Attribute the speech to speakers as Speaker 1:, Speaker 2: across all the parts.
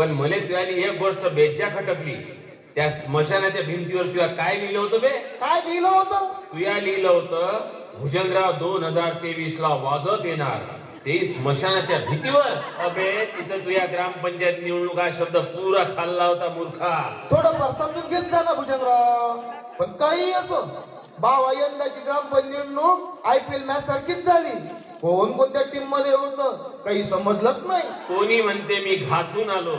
Speaker 1: पण मले तुझ्यानी एक गोष्ट बेज्जा खटकली. त्या स्मशानाच्या भिंतीवर तुला काय लिहिलं होतं बे?
Speaker 2: काय लिहिलं होतं?
Speaker 1: तुया लिहिलं होतं भुजंगराव दोन हजार तेवीस ला वाजत येणार. ते स्मशानाच्या भीतीवर. अबे तिथं तुया ग्रामपंचायत निवडणूक हा शब्द पुरा खाल्ला होता मूर्खा.
Speaker 2: थोडंफार समजून घेत जा ना भुजंगराव. पण काही असो. बावा यंदाची ग्रामपंचायत निवडणूक आय पी एल मॅच सारखीच झाली. कोण कोणत्या टीममध्ये होतं काही समजलंच नाही.
Speaker 1: कोणी म्हणते मी घासून आलो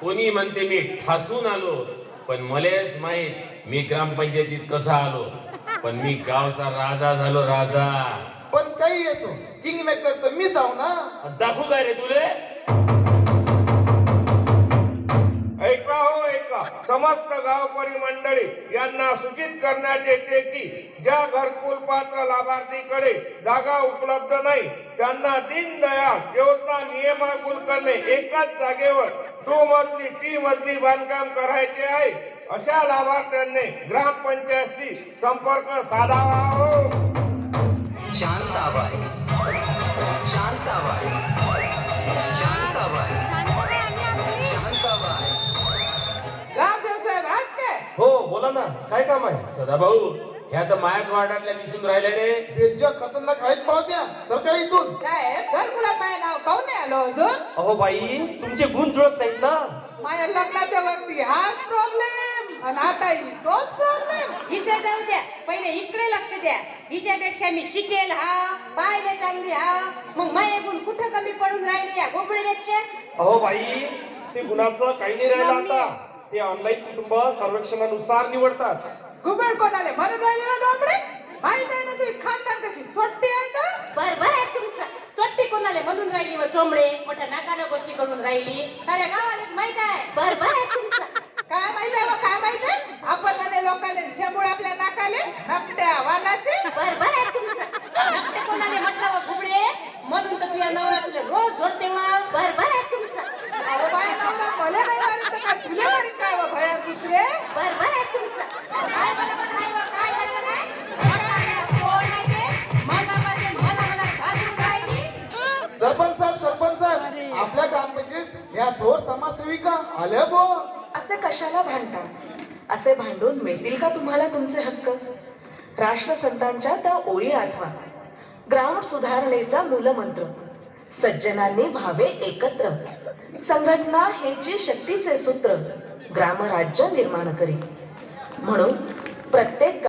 Speaker 1: कोणी म्हणते मी ठासून आलो पण मलेच माहीत मी ग्रामपंचायतीत कसा आलो. पण मी गावचा राजा झालो राजा.
Speaker 2: पण काही असो किंग मेकर तर मी जाऊ ना.
Speaker 1: दाखवू काय रे तुले?
Speaker 3: ऐका हो ऐका. समस्त गावकरी मंडळी यांना सूचित करण्यात येते की ज्या घरकुल पात्र लाभार्थीकडे जागा उपलब्ध नाही त्यांना दीनदयाळ योजना नियमाकुल करणे एकाच जागेवर दो मजली ती मजली बांधकाम करायचे आहे अशा लाभार्थ्यांनी ग्रामपंचायतशी संपर्क साधावा. हो
Speaker 4: शांताबाई.
Speaker 5: साहेब आहेत काय?
Speaker 2: हो बोला ना. काय काम आहे?
Speaker 1: सदाभाऊ ह्या तर मायाच वार्डातल्या दिसून राहिल्या रे
Speaker 2: बेच्या खतरनाक आहेत पावत्या सरकार इथून?
Speaker 5: साहेब घरकुलात माझे नाव काऊन नाही आलो अजून?
Speaker 6: अहो बाई तुमचे गुण जुळत नाहीत ना.
Speaker 5: माझ्या लग्नाच्या वक्ती हाच प्रॉब्लेम आणि आता ही तोच प्रॉब्लेम
Speaker 7: हिचं जाऊ द्या पहिले इकडे लक्ष द्या. हिच्यापेक्षा मी शिकेल हा पाहिले चांगली हा. मग माये गुण कुठं कमी पडून राहिले या गोपडीपेक्षा
Speaker 6: अहो बाई ते गुणाचं काही नाही राहिलं आता. ते ऑनलाईन कुटुंब सर्वेक्षणानुसार निवडतात.
Speaker 5: घुबड कोणाले? म्हणून राहिले ना डोंबडे? माहीत आहे ना तुझी खानदान कशी? चोट्टी आहे तर
Speaker 7: बर बर आहे तुमचं. चोट्टी कोणाले? म्हणून राहिली व चोंबडे मोठ्या नाकानं गोष्टी करून राहिली. साऱ्या गावालाच माहीत आहे. बर बर आहे तुमचं.
Speaker 5: काय माहीत आहे बा, काय माहीत आहे? आपण म्हणे लोकांना शेंबूड आपल्या नाकाले नकट्या वानाचे
Speaker 2: सरपंच साहेब सरपंच साहेब आपल्या ग्रामपंचायत या थोर समाजसेविका आल्या बो.
Speaker 8: असे कशाला भांडता असे भांडून मिळतील का तुम्हाला तुमचे हक्क? राष्ट्रसंतांच्या त्या ओळी आठवा. ग्राम सुधारणेचा मूलमंत्र. सज्जनांनी व्हावे एकत्र. संघटना हेची शक्तीचे सूत्र ग्रामराज्य निर्माण करी. म्हणून प्रत्येक